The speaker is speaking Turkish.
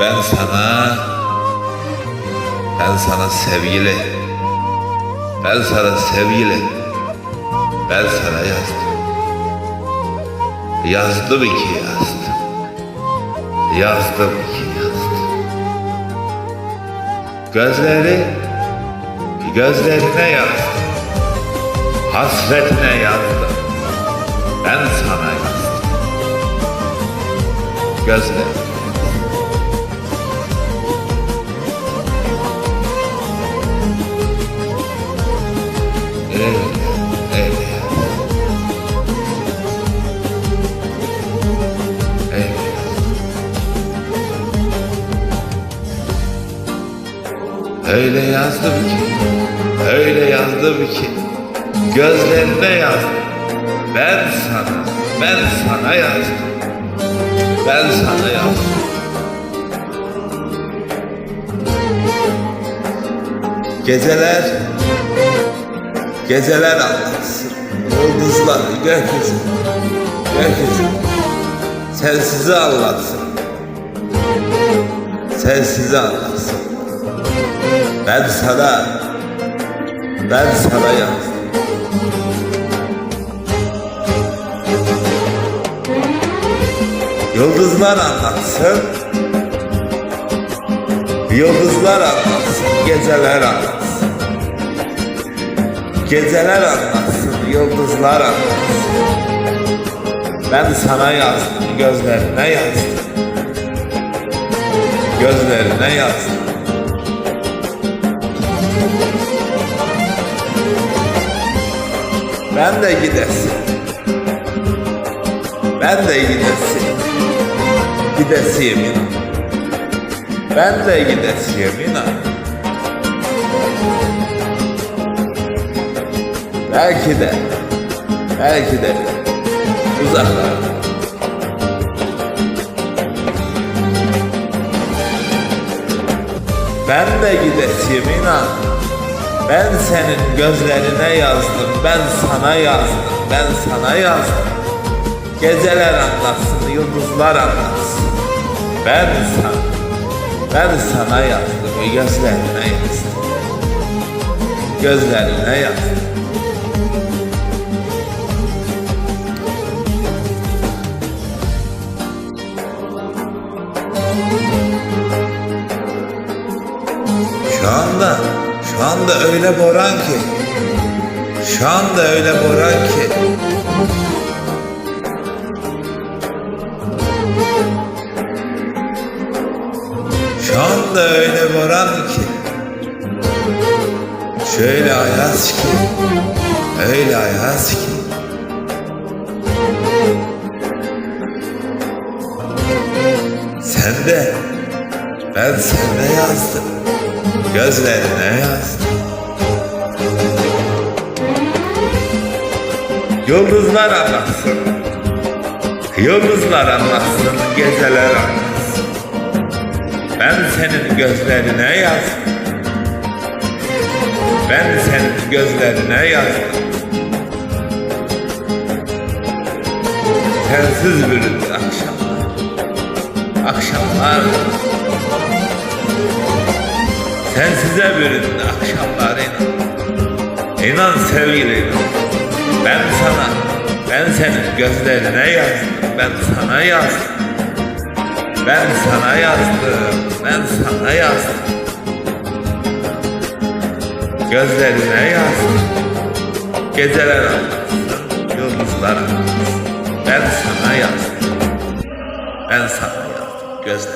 Ben sana Ben sana sevgili Ben sana sevgili Ben sana yazdım. Yazdım ki yazdım. Yazdım ki yazdım. Gözleri Gözlerine yazdım. Hasretine yazdım. Ben sana yazdım. Gözlerine Öyle, yazdım ki, öyle yazdım ki, gözlerine yazdım. Ben sana, ben sana yazdım. Ben sana yazdım. Geceler Geceler anlatsın. Yıldızlar gökyüzü Gökyüzü Sensizi anlatsın. Sensizi anlatsın. Ben sana Ben sana yazdım. Yıldızlar anlatsın. Yıldızlar anlatsın. Geceler anlatsın Geceler anlatsın, yıldızlar anlatsın. Ben sana yazdım, gözlerine yazdım. Gözlerine yazdım. Ben de gidesin. Ben de gidesin. Gidesiyim inan. Ben de gidesiyim inan. Belki de, belki de uzaklarda. Ben de gidesiyim inan. Ben senin gözlerine yazdım, ben sana yazdım, ben sana yazdım. Geceler anlatsın, yıldızlar anlatsın. Ben sana, ben sana yazdım, gözlerine yazdım. Gözlerine yazdım. Şu anda, şu anda öyle boran ki, şu anda öyle boran ki, şu anda öyle boran ki, şöyle ayaz ki, öyle ayaz ki, sen de, ben sende yazdım. Gözlerine yazdım. Yıldızlar anlatsın. Yıldızlar anlatsın, geceler anlatsın. Ben senin gözlerine yazdım. Ben senin gözlerine yazdım. Sensiz büründü akşamlar. Akşamlar Sensize büründü akşamlar inan. İnan sevgili inan. Ben sana, ben senin gözlerine yazdım. Ben sana yazdım. Ben sana yazdım. Ben sana yazdım. Gözlerine yazdım. Geceler anlatsın, yıldızlar. Ben sana yazdım. Ben sana yazdım. Gözler.